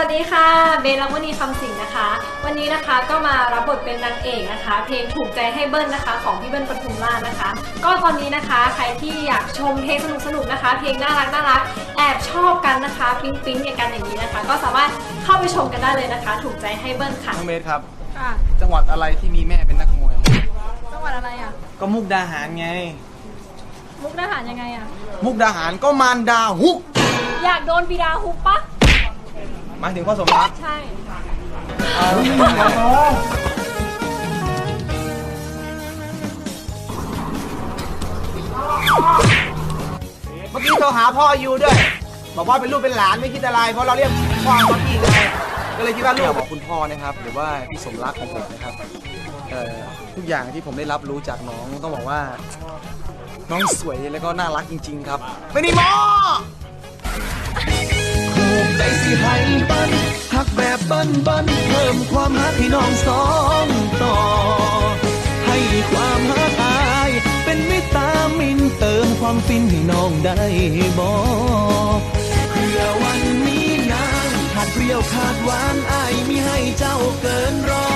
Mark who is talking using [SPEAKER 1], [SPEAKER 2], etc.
[SPEAKER 1] ดีค่ะ เบนลักวณีคำสิงห์นะคะ วันนี้นะคะก็มารับบทเป็นนางเอกนะคะ เพลงถูกใจให้เบิ้ลนะคะ ของพี่เบิ้ลปทุมราชนะคะ ก็ตอนนี้นะคะใครที่อยากชมเพลงสนุกๆนะคะ เพลงน่ารักน่ารักแอบชอบกันนะคะปิ๊งปิ๊งๆอย่างกันอย่างนี้นะคะ ก็สามารถเข้าไปชมกันได้เลยนะคะ ถูกใจให้เบิ้ลค่ะ
[SPEAKER 2] น้องเบสครับ
[SPEAKER 3] ค่ะ
[SPEAKER 2] จังหวัดอะไรที่มีแม่เป็นนักมวย
[SPEAKER 3] จังหวัดอะไรอะ
[SPEAKER 2] ก็มุกดาหารไง
[SPEAKER 3] มุกดาหารยังไงอะ
[SPEAKER 2] มุกดาหารก็มารดาฮุก
[SPEAKER 3] อยากโดนปีดาฮุกปะ
[SPEAKER 2] หมายถึงพ่อสมรัก
[SPEAKER 3] ใช่
[SPEAKER 2] เมื่อกี้โทรหาพ่ออยู่ด้วย บอกว่าเป็นลูกเป็นหลานไม่คิดอะไร เพราะเราเรียกพ่อมาพี่ไงก็เลยคิดว่าลูกของคุณพ่อนะครับ หรือว่าพี่สมรักของผมนะครับเอ่อทุกอย่างที่ผมได้รับรู้จากน้องต้องบอกว่า น้องสวยแล้วก็น่ารักจริง ๆ ครับ ไม่ได้หมอ
[SPEAKER 4] ภูมิ ใจสิให้เบิ้ลหักแบบเบิ้นเบิ้นเพิ่มความหักให้น้องสองต่อ ให้ความหักอาย เป็นวิตามินเติมความฟินให้น้องได้บอกเพื่อวันนี้นางขาดเปรี้ยวขาดหวานอายมีให้เจ้าเกินร้อย